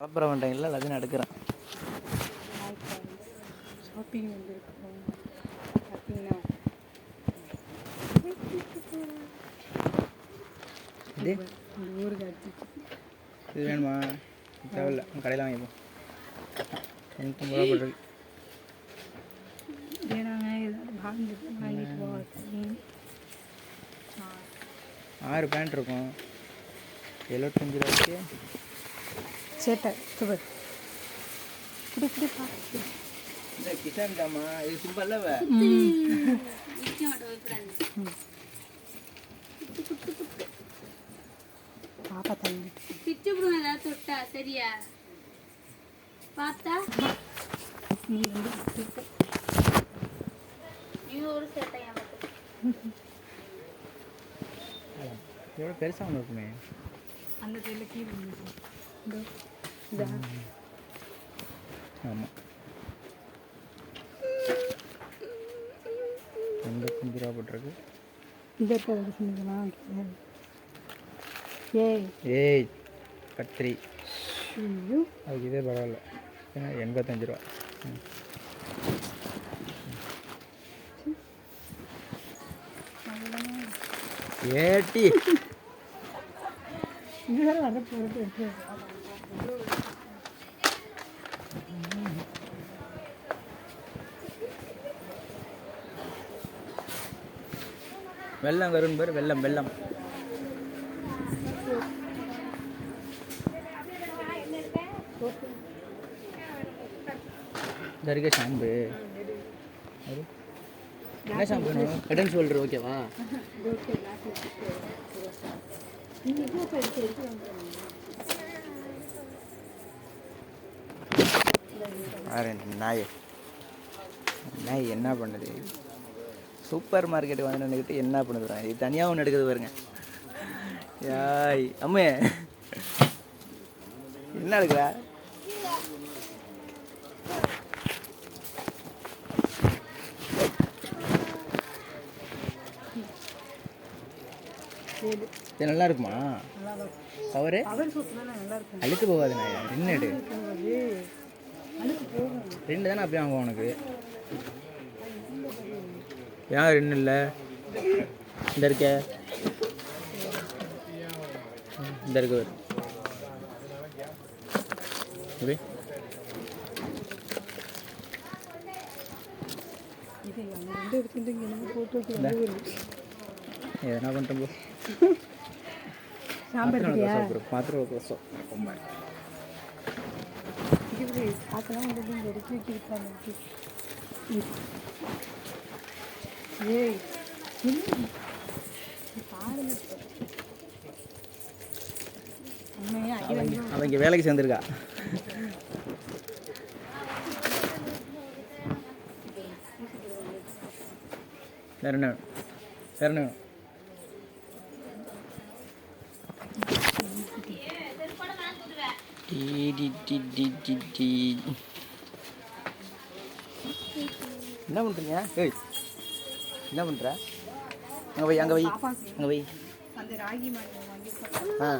கலப்புற மாட்டேங்கல்ல எல்லாத்தையும் எடுக்கிறேன். ஷாப்பிங் வந்துருக்கோம் பார்த்தீங்கன்னா. இது? இந்த ஊருக்கு அடிச்சு இது வேணுமா? தேவையில்ல. கடையில் வாங்கிப்போம் ரூபா போக ஆறு பேண்ட் இருக்கும். எழுபத்தஞ்சு ரூபாய்க்கு சேட்டை. சுபர் குடி குடி பார்த்து இந்த கிசான் ஜாமா இது சிம்பிள் பாப்பா தள்ளி பிச்சு ஏதாவது தொட்டா. சரியா? பார்த்தா? நீ வந்து. நீ ஒரு சேட்டை எனக்கு எவ்வளோ பெருசாக ஒன்று இருக்குமே? அந்த கையில் கீழே. ஆமாம் எண்பத்தஞ்சு ரூபா போட்டிருக்கு இந்த ஏய் ஏய் கத்திரி ஐயோ அதுக்கு இதே பரவாயில்ல ஏன்னா எண்பத்தஞ்சு ரூபா. ஏட்டி இது வேறு வெள்ளம் வரும் பேர் வெள்ளம் வெள்ளம். இந்த ஷாம்பு. என்ன ஷாம்பு வேணும்? ஹெட் அண்ட் ஷோல்டர் ஓகேவா பாரு நாய். நாய் என்ன பண்ணுது? சூப்பர் மார்க்கெட் வந்து நின்றுக்கிட்டு என்ன பண்ணுது இது தனியாக ஒன்று எடுக்குது பாருங்க. யாய் அம்மே. என்ன எடுக்கிற? இது நல்லா இருக்குமா? கவரு? அழுத்து போகாது நான் ரெண்டு ரெண்டு தானே அப்படியே வாங்குவோம் உனக்கு. ஏன் ரெண்டு இல்லை? இந்த இருக்க. இந்த இருக்கு பாரு. எப்படி இது எதனா பண்ணிட்டோம் போ. சாம்பார் பாத்திரம் கோசம் ரொம்ப வந்து இங்கே ஏய் என்ன? அவன் இங்கே வேலைக்கு சேர்ந்துருக்கா வேற என்ன வேணும்? வேற என்ன டி, டி, டி, டி, டி, டி. என்ன பண்ணுறீங்க ஏய் என்ன பண்ணுற அங்கே வை அங்கே வை. அங்கே வை. ஆ.